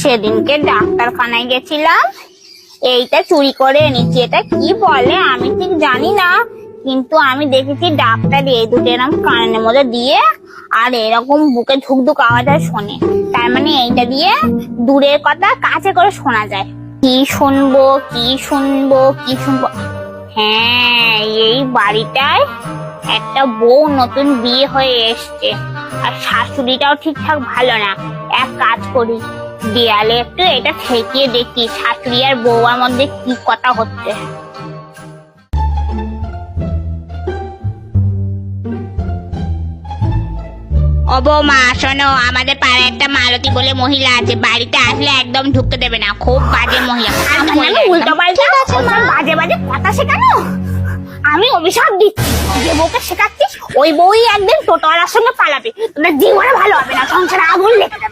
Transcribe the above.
সেদিনকে ডাক্তারখানায় গেছিলাম। এইটা চুরি করে এনেছি। এটা কি বলে আমি ঠিক জানি না, কিন্তু আমি দেখেছি ডাক্তার এই দুটো এরকম কানের মধ্যে দিয়ে আর এরকম বুকে ধুক ধুক আওয়াজ শোনে। তার মানে এইটা দিয়ে দূরের কথা কাছে করে শোনা যায়। কি শুনব কি শুনব কি শুনব? হ্যাঁ এই বাড়িটায় একটা বউ নতুন বিয়ে হয়ে এসছে। আর শাশুড়িটাও ঠিকঠাক ভালো না। এক কাজ করি। দেয়ালে একটু এটা ঠেকিয়ে দেখি শাশুড়ি আর বউয়ার মধ্যে কি কথা হচ্ছে। ও বৌমা শোনো আমাদের পাড়ায় একটা মালতী বলে মহিলা আছে বাড়িতে আসলে একদম ঢুকতে দেবে না খুব বাজে মহিলা। উল্টো পাল্টা বাজে বাজে কথা শেখানো? আমি অভিশাপ দিচ্ছি যে বউকে শেখাচ্ছিস ওই বউই একদিন টোটোওয়ালার সঙ্গে পালাবে। তোদের জীবনে ভালো হবে না সংসারে আগুন লেগে যাবে।